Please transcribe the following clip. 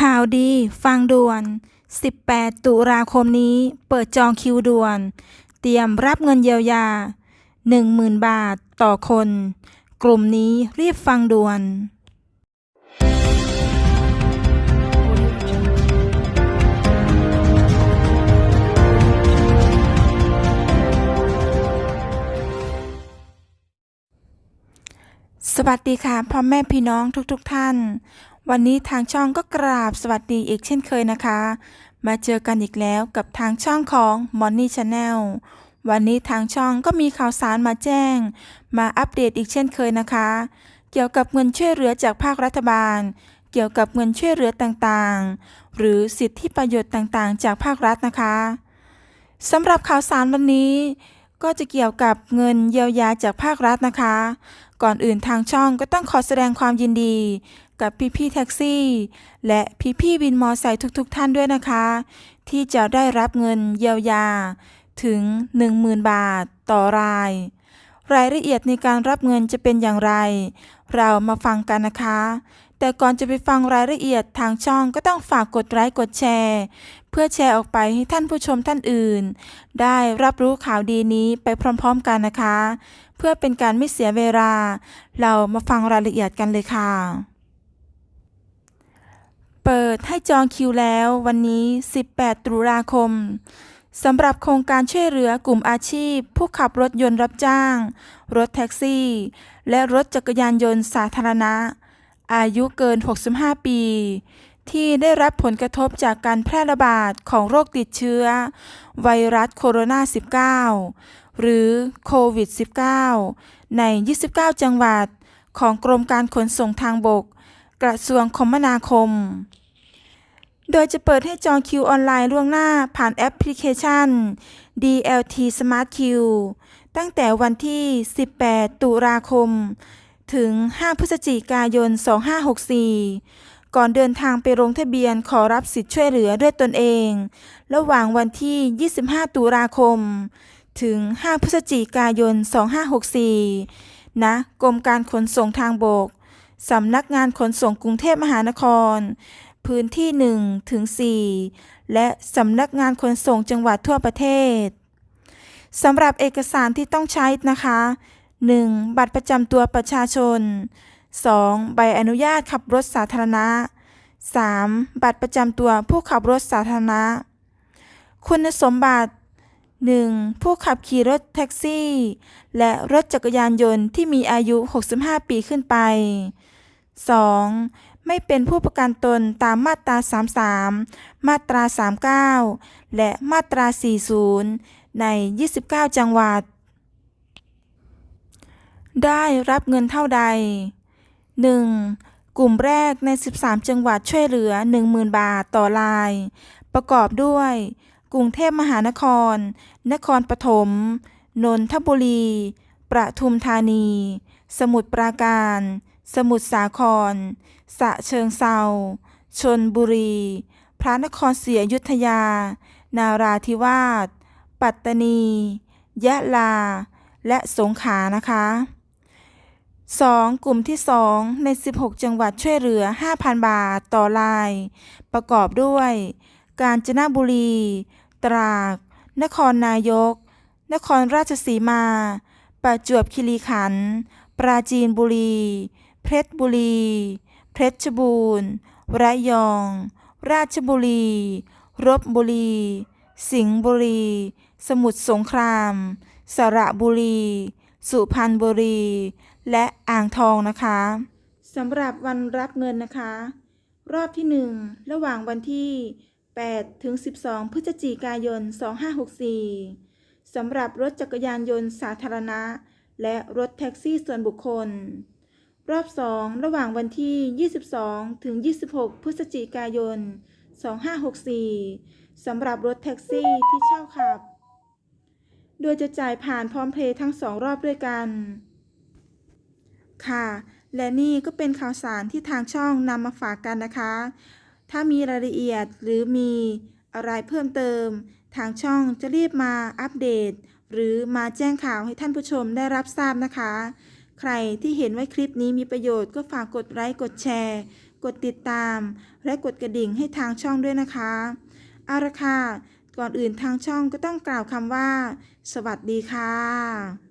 ข่าวดี ฟังด่วน 18 ตุลาคมนี้ เปิดจองคิวด่วน เตรียมรับเงินเยียวยา 10,000 บาทต่อคน กลุ่มนี้รีบฟังด่วนสวัสดีค่ะพ่อแม่พี่น้องทุกๆทท่าน วันนี้ทางช่องก็กราบสวัสดีอีกเช่นเคยนะคะ มาเจอกันอีกแล้วกับทางช่องของ Money Channel วันนี้ทางช่องก็มีข่าวสารมาแจ้ง มาอัปเดตอีกเช่นเคยนะคะ เกี่ยวกับเงินช่วยเหลือจากภาครัฐบาล เกี่ยวกับเงินช่วยเหลือต่างๆ หรือสิทธิประโยชน์ต่างๆ จากภาครัฐนะคะสำหรับข่าวสารวันนี้ ก็จะเกี่ยวกับเงินเยียวยาจากภาครัฐนะคะ ก่อนอื่นทางช่องก็ต้องขอแสดงความยินดี กับพี่ๆแท็กซี่ และพี่ๆวินมอไซค์ทุกๆ ท่านด้วยนะคะ ที่จะได้รับเงินเยียวยาถึง 10,000 บาทต่อราย รายละเอียดในการรับเงินจะเป็นอย่างไร เรามาฟังกันนะคะ แต่ก่อนจะไปฟังรายละเอียดทางช่องก็ต้องฝากกดไลค์กดแชร์ เพื่อแชร์ออกไปให้ท่านผู้ชมท่านอื่น ได้รับรู้ข่าวดีนี้ไปพร้อมๆกันนะคะ เพื่อเป็นการไม่เสียเวลา เรามาฟังรายละเอียดกันเลยค่ะ เปิดให้จองคิวแล้ววันนี้ 18 ตุลาคม สำหรับโครงการช่วยเหลือกลุ่มอาชีพ ผู้ขับรถยนต์รับจ้าง รถแท็กซี่ และรถจักรยานยนต์สาธารณะ อายุเกิน 65 ปี ที่ได้รับผลกระทบจากการแพร่ระบาดของโรคติดเชื้อ ไวรัสโคโรนา 19 หรือโควิด -19 ใน 29 จังหวัดของกรมการขนส่งทางบก กระทรวงคมนาคม โดยจะเปิดให้จองคิวออนไลน์ล่วงหน้าผ่านแอปพลิเคชัน DLT Smart Queue ตั้งแต่วันที่ 18 ตุลาคม ถึง 5 พฤศจิกายน 2564 ก่อนเดินทางไปลงทะเบียนขอรับสิทธิ์ช่วยเหลือด้วยตนเอง ระหว่างวันที่ 25 ตุลาคม ถึง 5 พฤศจิกายน 2564ณกรมการขนส่งทางบก สำนักงานขนส่งกรุงเทพมหานคร พื้นที่1ถึง4และสำนักงานขนส่งจังหวัดทั่วประเทศสำหรับเอกสารที่ต้องใช้นะคะ 1. บัตรประจำตัวประชาชน 2. ใบอนุญาตขับรถสาธารณะ 3. บัตรประจำตัวผู้ขับรถสาธารณะ คุณสมบัติ 1. ผู้ขับขี่รถแท็กซี่ และรถจักรยานยนต์ที่มีอายุ 65 ปีขึ้นไป 2. ไม่เป็นผู้ประกันตนตามมาตรา 33 มาตรา 39 และมาตรา 40 ใน 29 จังหวัด ได้รับเงินเท่าใด 1. กลุ่มแรกใน 13 จังหวัดช่วยเหลือ 10,000 บาทต่อราย ประกอบด้วย กรุงเทพมหานคร นครปฐม นนทบุรี ประทุมธานี สมุทรปราการ สมุทรสาคร สะเชิงเซาชนบุรี พระนครศรีอยุธยา นาราธิวาส ปัตตานี ยะลา และสงขลานะคะ 2. กลุ่มที่ 2 ใน 16 จังหวัดช่วยเหลือ 5,000 บาทต่อราย ประกอบด้วย กาญจนบุรี ตราด นครนายก นครราชสีมา ประจวบคีรีขันธ์ ปราจีนบุรี เพชรบุรี เพชรบูรณ์ ระยอง ราชบุรี รบบุรี สิงห์บุรี สมุทรสงคราม สระบุรี สุพรรณบุรี และอ่างทองนะคะสำหรับวันรับเงินนะคะ รอบที่ 1 ระหว่างวันที่ 8ถึง12 พฤศจิกายน 2564 สำหรับรถจักรยานยนต์สาธารณะ และรถแท็กซี่ส่วนบุคคล รอบ 2 ระหว่างวันที่ 22ถึง26 พฤศจิกายน 2564 สำหรับรถแท็กซี่ที่เช่าขับ โดยจะจ่ายผ่านพร้อมเพย์ทั้งสองรอบด้วยกัน ค่ะ และนี่ก็เป็นข่าวสารที่ทางช่องนำมาฝากกันนะคะ ถ้ามีรายละเอียดหรือมีอะไรเพิ่มเติม ทางช่องจะรีบมาอัปเดต หรือมาแจ้งข่าวให้ท่านผู้ชมได้รับทราบนะคะ ใครที่เห็นว่าคลิปนี้มีประโยชน์ก็ฝากกดไลค์กดแชร์ กดติดตาม และกดกระดิ่งให้ทางช่องด้วยนะคะเอาละค่ะก่อนอื่นทางช่องก็ต้องกล่าวคำว่า สวัสดีค่ะ